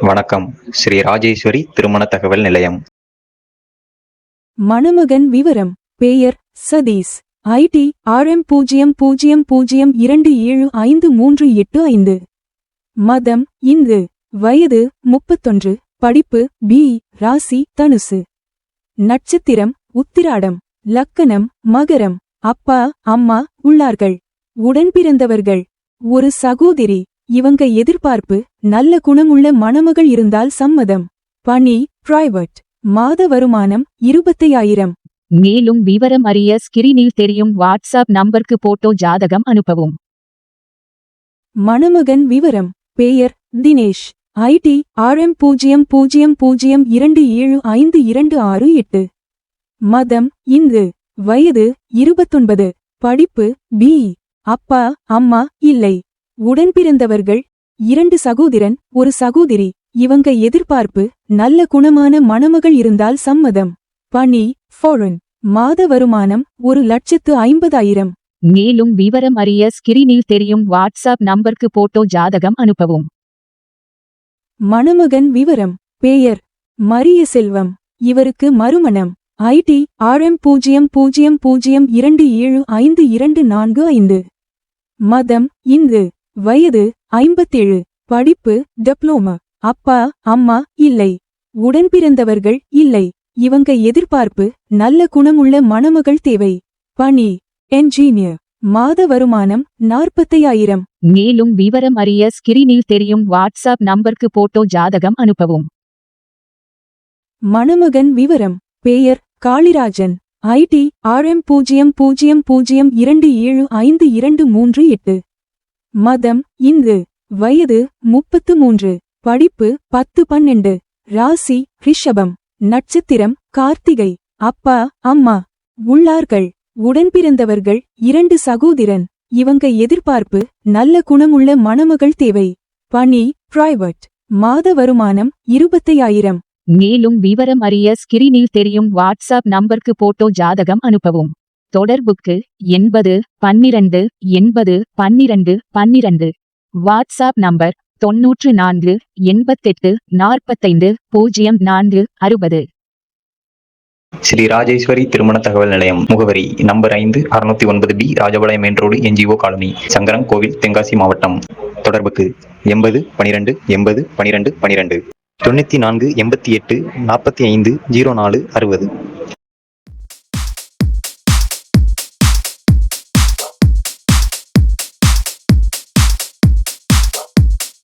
வணக்கம். ஸ்ரீ ராஜேஸ்வரி திருமண தகவல் நிலையம். மணமகன் விவரம் பெயர் சதீஷ். ஐடி ஆர்எம் பூஜ்ஜியம் பூஜ்ஜியம் பூஜ்ஜியம் இரண்டு ஏழு ஐந்து மூன்று எட்டு ஐந்து. மதம் இந்து. வயது முப்பத்தொன்று. படிப்பு பி. ராசி தனுசு. நட்சத்திரம் உத்திராடம். லக்கணம் மகரம். அப்பா அம்மா உள்ளார்கள். உடன்பிறந்தவர்கள் ஒரு சகோதரி. இவங்க எதிர்பார்ப்பு நல்ல குணமுள்ள மணமகள் இருந்தால் சம்மதம். பணி பிரைவேட் மாத வருமானம் இருபத்தையாயிரம். மேலும் விவரம் அறிய ஸ்கிரீனில் தெரியும் வாட்ஸ்அப் நம்பருக்கு போட்டோ ஜாதகம் அனுப்பவும். மணமகன் விவரம் பெயர் தினேஷ். ஐடி ஆர்எம் பூஜ்ஜியம் பூஜ்ஜியம் பூஜ்ஜியம் இரண்டு ஏழு ஐந்து இரண்டு ஆறு எட்டு. மதம் இந்து. வயது இருபத்தொன்பது. படிப்பு பி. அப்பா அம்மா இல்லை. உடன்பிறந்தவர்கள் இரண்டு சகோதரன் ஒரு சகோதரி. இவங்க எதிர்பார்ப்பு நல்ல குணமான மணமகள் இருந்தால் சம்மதம். பணி ஃபாரின் மாத வருமானம் ஒரு லட்சத்து ஐம்பதாயிரம். மேலும் விவரம் அறிய ஸ்கிரீனில் தெரியும் வாட்ஸ்அப் நம்பருக்கு போட்டோ ஜாதகம் அனுப்பவும். மணமகன் விவரம் பெயர் மரிய செல்வம். இவருக்கு மறுமணம் ஐடி ஆர்எம் பூஜ்ஜியம் பூஜ்ஜியம் பூஜ்ஜியம் இரண்டு ஏழு ஐந்து இரண்டு நான்கு ஐந்து. மதம் இந்து. வயது ஐம்பத்தேழு. படிப்பு டிப்ளோமா அப்பா அம்மா இல்லை. உடன்பிறந்தவர்கள் இல்லை. இவங்க எதிர்பார்ப்பு நல்ல குணமுள்ள மணமகள் தேவை. பணி என்ஜீனியர் மாத வருமானம் நாற்பத்தையாயிரம். மேலும் விவரம் அறிய ஸ்கிரீனில் தெரியும் வாட்ஸ்அப் நம்பருக்கு போட்டோ ஜாதகம் அனுப்பவும். மணமகன் விவரம் பெயர் காளிராஜன். ஐடி ஆர்எம் பூஜ்ஜியம் பூஜ்ஜியம் பூஜ்ஜியம் இரண்டு ஏழு ஐந்து இரண்டு மூன்று எட்டு. மதம் இந்து வயது முப்பத்து மூன்று படிப்பு பத்து பன்னெண்டு ராசி ரிஷபம் நட்சத்திரம் கார்த்திகை அப்பா அம்மா உள்ளார்கள் உடன்பிறந்தவர்கள் இரண்டு சகோதரன் இவங்க எதிர்பார்ப்பு நல்ல குணமுள்ள மணமகள் தேவை. பணி பிரைவட் மாத வருமானம் இருபத்தையாயிரம். மேலும் விவரம் அறிய ஸ்கிரீனில் தெரியும் வாட்ஸ்அப் நம்பருக்கு போட்டோ ஜாதகம் அனுப்பவும். தொடர்புக்கு எண்பது பன்னிரண்டு எண்பது பன்னிரண்டு பன்னிரண்டு. வாட்ஸ்அப் நம்பர் தொன்னூற்று நான்கு எண்பத்தெட்டு நாற்பத்தைந்து பூஜ்ஜியம் நான்கு அறுபது. ஸ்ரீ ராஜேஸ்வரி திருமண தகவல் நிலையம் முகவரி நம்பர் ஐந்து அறுநூத்தி ஒன்பது B Rajapalayam main road NGO colony Sankaran Kovil Tenkasi மாவட்டம். தொடர்புக்கு எண்பது பனிரெண்டு எண்பது பனிரெண்டு பனிரெண்டு. தொண்ணூத்தி நான்கு எண்பத்தி எட்டு நாற்பத்தி ஐந்து ஜீரோ நாலு அறுபது.